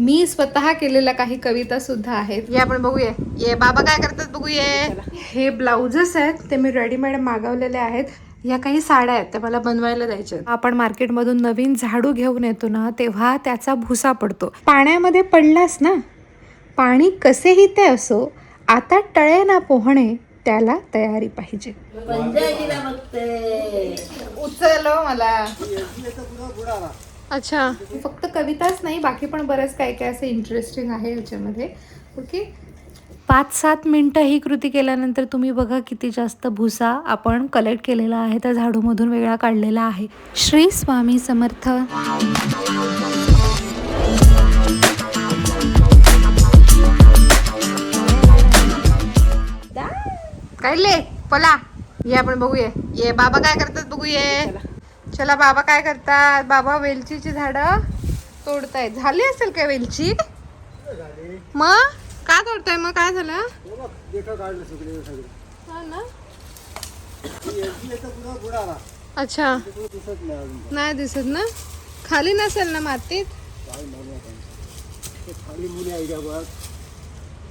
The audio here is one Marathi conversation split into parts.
मी स्वतः केलेल्या काही कविता सुद्धा आहेत. या आपण बघूया. ये बाबा काय करतात बघूया. हे ब्लाउजेस आहेत ते मी रेडीमेड मागवलेले आहेत. या काही साड्या आहेत त्या मला बनवायला द्यायच्या आहेत. आपण मार्केटमधून नवीन झाडू घेऊन येतो ना तेव्हा त्याचा भुसा पडतो. पाण्यामध्ये पडलास ना पाणी कसेही ते असो आता टळे ना पोहणे त्याला तयारी पाहिजे. उचलो मला. अच्छा. फक्त कविताच नाही बाकी पण बरंच काय काय असं इंटरेस्टिंग आहे याच्यामध्ये. ओके पाच सात मिनटं ही कृती केल्यानंतर तुम्ही बघा किती जास्त भुसा आपण कलेक्ट केलेला आहे त्या झाडूमधून वेगळा काढलेला आहे. श्री स्वामी समर्थ. काढले पला. ये आपण बघूया. ये बाबा काय करतात बघूया. चला बाबा काय करतात? बाबा वेलचीची झाडं तोडतायत. झाली असेल काय वेलची? मग? का तोडताय? मग काय झालं? ना अच्छा. नाही दिसत ना? खाली नसेल ना मातीत?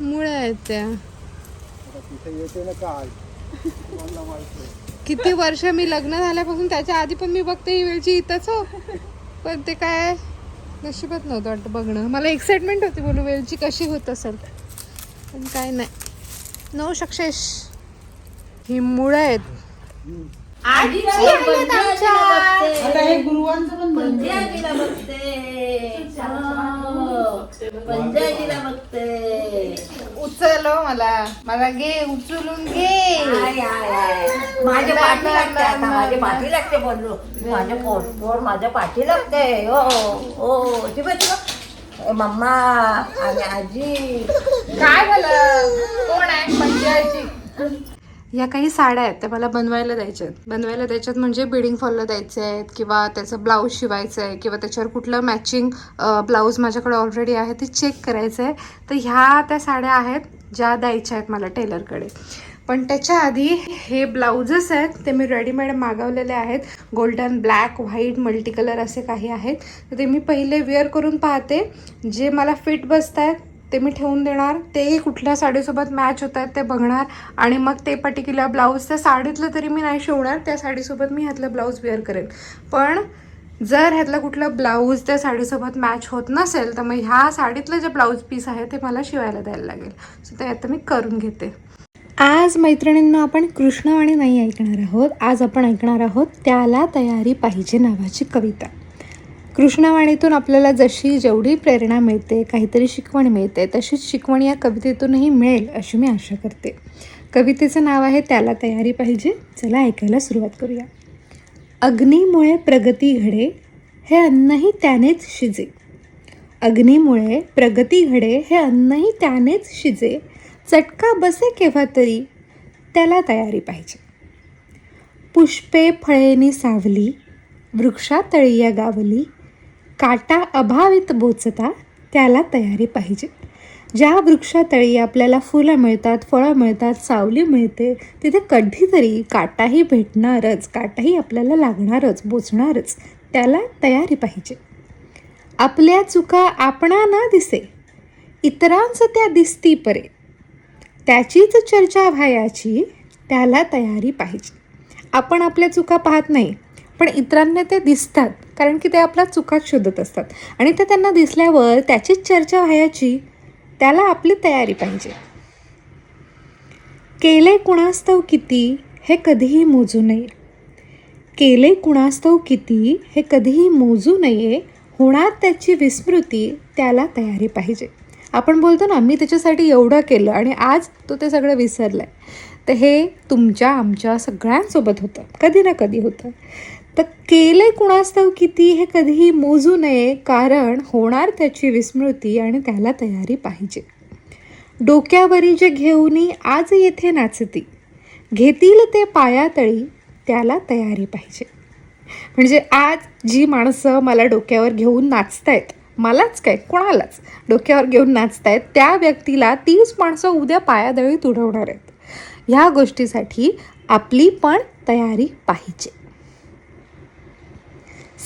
मुळे आहेत त्या. किती वर्ष मी लग्न झाल्यापासून त्याच्या आधी पण मी बघते ही वेळची इथंच हो पण ते काय नशिबात नव्हतं वाटतं बघणं मला एक्साइटमेंट होती बोलू वेलची कशी होत असेल पण काय नाही नो सक्सेस ही मुळं आहेत पंचायतीला बघते उचलो मला. मला घे उचलून घे. आय, आय, आय. माझ्या पाठी लागते आता माझ्या पाठी लागते बोललो. माझ्या पोट पोट माझ्या पाठी लागते. हो हो ती बघ ती बघ. मम्मा आणि आजी. काय झालं? कोण आहे? पंचायची या काही साड्या आहेत त्या मला बनवायला द्यायच्या आहेत बनवायला द्यायच्यात म्हणजे बिडिंग फॉलला द्यायचे आहेत किंवा त्याचं ब्लाऊज शिवायचं आहे किंवा त्याच्यावर कुठलं मॅचिंग ब्लाऊज माझ्याकडे ऑलरेडी आहे ते चेक करायचं आहे. तर ह्या त्या साड्या आहेत ज्या द्यायच्या आहेत मला टेलरकडे पण त्याच्या आधी हे ब्लाउजेस आहेत ते मी रेडीमेड मागवलेले आहेत. Golden black white multi colour असे काही आहेत. तर ते मी पहिले वेअर करून पाहते. जे मला फिट बसत आहेत ते मी ठेवून देणार. तेही कुठल्या साडीसोबत मॅच होत आहेत ते बघणार. आणि मग ते पर्टिक्युलर ब्लाऊज त्या साडीतलं तरी मी नाही शिवणार. त्या साडीसोबत मी ह्यातलं ब्लाऊज वेअर करेन. पण जर ह्यातलं कुठलं ब्लाऊज त्या साडीसोबत मॅच होत नसेल तर मग ह्या साडीतलं जे ब्लाऊज पीस आहे ते मला शिवायला द्यायला लागेल. सो ते आता मी करून घेते. आज मैत्रिणींना आपण कृष्णवाणी नाही ऐकणार आहोत. आज आपण ऐकणार आहोत त्याला तयारी पाहिजे नावाची कविता. कृष्णवाणीतून आपल्याला जशी जेवढी प्रेरणा मिळते काहीतरी शिकवण मिळते तशीच शिकवण या कवितेतूनही मिळेल अशी मी आशा करते. कवितेचं नाव आहे त्याला तयारी पाहिजे. चला ऐकायला सुरुवात करूया. अग्नीमुळे प्रगती घडे हे अन्नही त्यानेच शिजे. अग्नीमुळे प्रगती घडे हे अन्नही त्यानेच शिजे. चटका बसे केव्हा तरी त्याला तयारी पाहिजे. पुष्पे फळेनी सावली वृक्षातळी या गावली काटा अभावित बोचता त्याला तयारी पाहिजे. ज्या वृक्षातळी आपल्याला फुलं मिळतात फळं मिळतात सावली मिळते तिथे कधीतरी काटाही भेटणारच काटाही आपल्याला लागणारच बोचणारच त्याला तयारी पाहिजे. आपल्या चुका आपणा ना दिसे इतरांचं त्या दिसती परे. त्याचीच चर्चा व्हायाची त्याला तयारी पाहिजे. आपण आपल्या चुका पाहत नाही पण इतरांना ते दिसतात कारण की ते आपल्या चुका शोधत असतात. आणि ते त्यांना दिसल्यावर त्याचीच चर्चा व्हायची त्याला आपली तयारी पाहिजे. केले कुणास्तव किती हे कधीही मोजू नये. केले कुणास्तव किती हे कधीही मोजू नये होणार त्याची विस्मृती त्याला तयारी पाहिजे. आपण बोलतो ना मी त्याच्यासाठी एवढं केलं आणि आज तो ते सगळं विसरलं आहे तर हे तुमच्या आमच्या सगळ्यांसोबत होतं. कधी ना कधी होतं. तर केले कुणास्तव किती हे कधीही मोजू नये कारण होणार त्याची विस्मृती आणि त्याला तयारी पाहिजे. डोक्यावरी जे घेऊनी आज येथे नाचती घेतील ते पायातळी त्याला तयारी पाहिजे. म्हणजे आज जी माणसं मला डोक्यावर घेऊन नाचतायत मलाच काय कोणालाच डोक्यावर घेऊन नाचतायत त्या व्यक्तीला तीच माणसं उद्या पायादळीत उडवणार आहेत. ह्या गोष्टीसाठी आपली पण तयारी पाहिजे.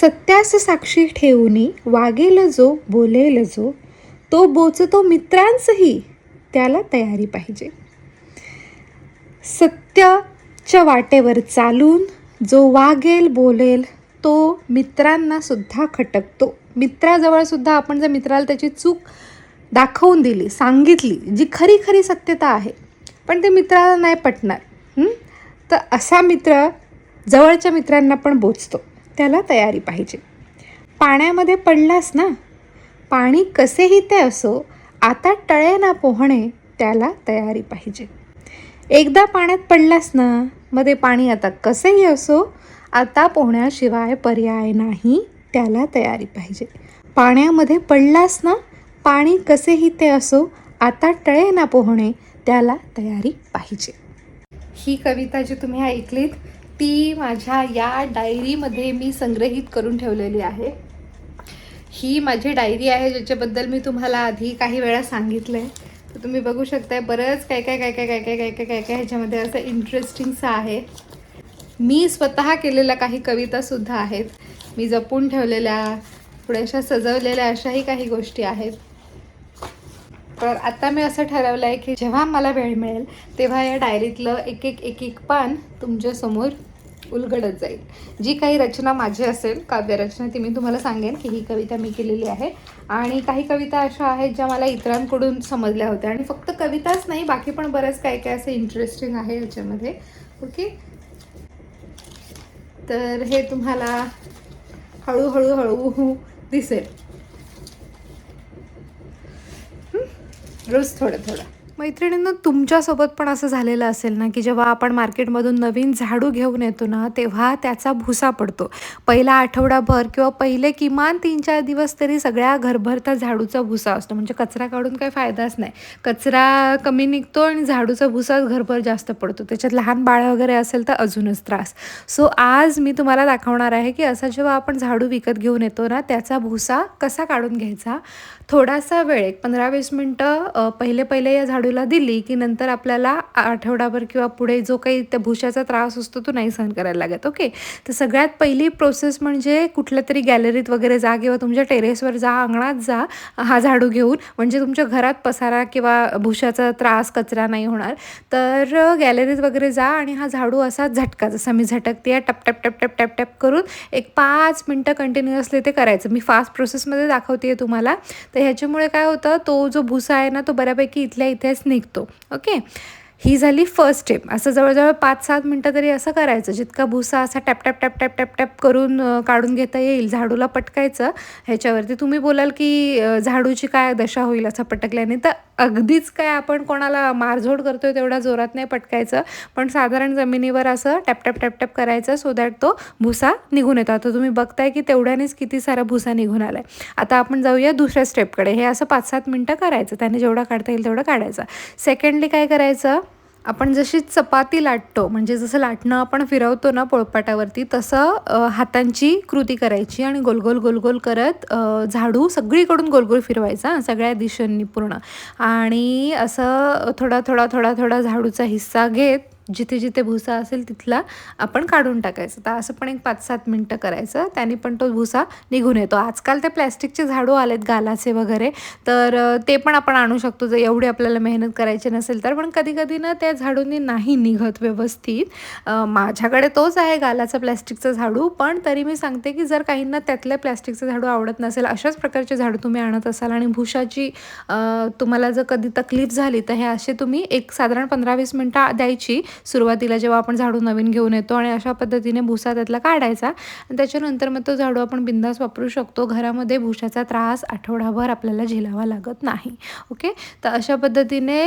सत्यास साक्षी ठेवूनी वागेल जो बोलेल जो तो बोचतो मित्रांसही त्याला तयारी पाहिजे. सत्याच्या वाटेवर चालून जो वागेल बोलेल तो मित्रांनासुद्धा खटकतो. मित्राजवळसुद्धा आपण जर मित्राला त्याची चूक दाखवून दिली सांगितली जी खरी खरी सत्यता आहे पण ते मित्राला नाही पटणार तर असा मित्र जवळच्या मित्रांना पण बोचतो. त्याला तयारी पाहिजे. पाण्यामध्ये पडलास ना? पाणी कसेही ते असो आता टळे ना पोहणे त्याला तयारी पाहिजे. एकदा पाण्यात पडलास ना मध्ये पाणी आता कसेही असो आता पोहण्याशिवाय पर्याय नाही त्याला तयारी पाहिजे. पाण्यामध्ये पडलास ना पाणी कसेही ते असो आता टळे ना पोहणे त्याला तयारी पाहिजे. ही कविता जी तुम्ही ऐकलीत ती माझ्या या डायरीमध्ये मी संग्रहित करून ठेवलेली आहे. ही माझी डायरी आहे ज्याच्याबद्दल मी तुम्हाला आधी काही वेळा सांगितलं आहे तर तुम्ही बघू शकताय बरंच काय काय काय काय काय काय काय काय काय काय ह्याच्यामध्ये असं इंटरेस्टिंगचं आहे. मी स्वतः केलेल्या काही कवितासुद्धा आहेत. मी जपून ठेवलेल्या थोड्याशा सजवलेल्या अशाही काही गोष्टी आहेत. तर आता मी असं ठरवलं आहे की जेव्हा मला वेळ मिळेल तेव्हा या डायरीतलं एक एक एक एक पान तुमच्यासमोर उलगडत जाईल. जी काही रचना माझी असेल काव्यरचना ती मी तुम्हाला सांगेन की ही कविता मी केलेली आहे. आणि काही कविता अशा आहेत ज्या मला इतरांकडून समजल्या होत्या. आणि फक्त कविताच नाही बाकी पण बरंच काय काय असं इंटरेस्टिंग आहे याच्यामध्ये. ओके तर हे तुम्हाला हळूहळू हळू दिसेल. रोज थोडं थोडं. मैत्रिणींना तुमच्यासोबत पण असं झालेलं असेल ना की जेव्हा आपण मार्केटमधून नवीन झाडू घेऊन येतो ना तेव्हा त्याचा भुसा पडतो. पहिला आठवडाभर किंवा पहिले किमान तीन चार दिवस तरी सगळ्या घरभर त्या झाडूचा भुसा असतो. म्हणजे कचरा काढून काही फायदाच नाही. कचरा कमी निघतो आणि झाडूचा भुसाच घरभर जास्त पडतो. त्याच्यात लहान बाळ वगैरे असेल तर अजूनच त्रास. सो आज मी तुम्हाला दाखवणार आहे की असा जेव्हा आपण झाडू विकत घेऊन येतो ना त्याचा भुसा कसा काढून घ्यायचा? थोडासा वेळ एक पंधरा वीस मिनटं पहिले पहिले या झाडूला दिली की नंतर आपल्याला आठवडाभर किंवा पुढे जो काही त्या भुशाचा त्रास असतो तो नाही सहन करायला लागत ओके? तर सगळ्यात पहिली प्रोसेस म्हणजे कुठल्या तरी गॅलरीत वगैरे जा किंवा तुमच्या टेरेसवर जा अंगणात जा हा झाडू घेऊन म्हणजे तुमच्या घरात पसारा किंवा भुशाचा त्रास कचरा नाही होणार. तर गॅलरीत वगैरे जा आणि हा झाडू असा झटका जसा मी झटकते टप टप टप टप टप टप करून एक पाच मिनटं कंटिन्युअसली ते करायचं. मी फास्ट प्रोसेसमध्ये दाखवते तुम्हाला. तर ह्याच्यामुळे काय होतं तो जो भुसा आहे ना तो बऱ्यापैकी इथल्या इथेच निघतो. ओके ही झाली फर्स्ट स्टेप असं जवळजवळ पाच सात मिनटं तरी असं करायचं. जितका भुसा असा tap tap tap tap tap tap करून काढून घेता येईल झाडूला पटकायचं ह्याच्यावरती तुम्ही बोलाल की झाडूची काय दशा होईल असं पटकल्याने तर अगदीच काय आपण कोणाला मारझोड करतोय तेवढ्या जोरात नाही पटकायचं. पण साधारण जमिनीवर असं टॅप टॅप टॅप टॅप करायचं सो दॅट तो भुसा निघून येतो. आता तुम्ही बघताय की तेवढ्यानेच किती सारा भुसा निघून आलाय. आता आपण जाऊया दुसऱ्या स्टेपकडे हे असं पाच सात मिनटं करायचं. त्याने जेवढा काढता येईल तेवढं काढायचं. सेकंडली काय करायचं? आपण जशी चपाती लाटतो म्हणजे जसं लाटणं आपण फिरवतो ना पोळपाटावरती तसं हातांची कृती करायची आणि गोल गोल गोल गोल करत झाडू सगळीकडून गोलगोल फिरवायचा सगळ्या दिशांनी पूर्ण. आणि असं थोडा थोडा थोडा थोडा झाडूचा हिस्सा घेत जिथे जिथे भुसा असेल तिथला आपण काढून टाकायचं. तर असं पण एक पाच सात मिनटं करायचं. त्याने पण तो भुसा निघून येतो. आजकाल ते प्लॅस्टिकचे झाडू आलेत गालाचे वगैरे. तर ते पण आपण आणू शकतो. जर एवढी आपल्याला मेहनत करायची नसेल तर. पण कधी कधी ना त्या झाडूंनी नाही निघत व्यवस्थित. माझ्याकडे तोच आहे गालाचा प्लॅस्टिकचा झाडू. पण तरी मी सांगते की जर काहींना त्यातल्या प्लॅस्टिकचं झाडू आवडत नसेल अशाच प्रकारचे झाडू तुम्ही आणत असाल आणि भुशाची तुम्हाला जर कधी तकलीफ झाली तर हे असे तुम्ही एक साधारण पंधरा वीस मिनटं द्यायची. सुरुवातीला जेव्हा आपण झाडू नवीन घेऊन येतो आणि अशा पद्धतीने भुसा त्यातला काढायचा आणि त्याच्यानंतर मग तो झाडू आपण बिंदास वापरू शकतो. घरामध्ये भुशाचा त्रास आठवडाभर आपल्याला झेलावा लागत नाही. ओके? तर अशा पद्धतीने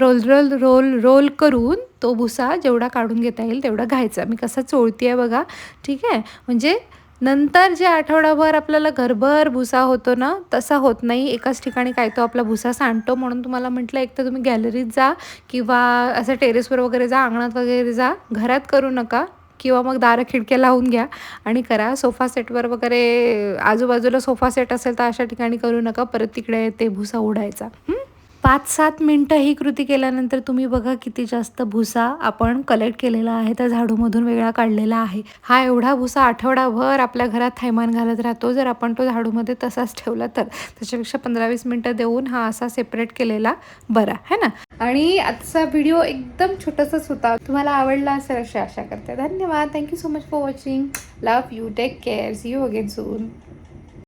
रोल रोल रोल रोल करून तो भुसा जेवढा काढून घेता येईल तेवढा घ्यायचा. मी कसा चोळती आहे बघा. ठीक आहे? म्हणजे नंतर जे आठवडाभर आपल्याला घरभर भुसा होतो ना तसा होत नाही. एकाच ठिकाणी काय तो आपला भुसा सांडतो म्हणून तुम्हाला म्हटलं एक तर तुम्ही गॅलरीत जा किंवा असं टेरेसवर वगैरे जा अंगणात वगैरे जा घरात करू नका किंवा मग दारं खिडक्या लावून घ्या आणि करा. सोफा सेटवर वगैरे आजूबाजूला सोफा सेट असेल तर अशा ठिकाणी करू नका. परत तिकडे ते भुसा उडायचा हं? पाच सात मिनटं ही कृती केल्यानंतर तुम्ही बघा किती जास्त भुसा आपण कलेक्ट केलेला आहे. त्या झाडूमधून वेगळा काढलेला आहे. हा एवढा भुसा आठवडाभर आपल्या घरात थैमान घालत राहतो. जर आपण तो झाडूमध्ये तसाच ठेवला तर. त्याच्यापेक्षा पंधरा वीस मिनटं देऊन हा असा सेपरेट केलेला बरा है ना? आणि आजचा व्हिडिओ एकदम छोटासाच होता. तुम्हाला आवडला असेल अशी आशा करते. धन्यवाद. Thank you so much for watching love you take care see you again soon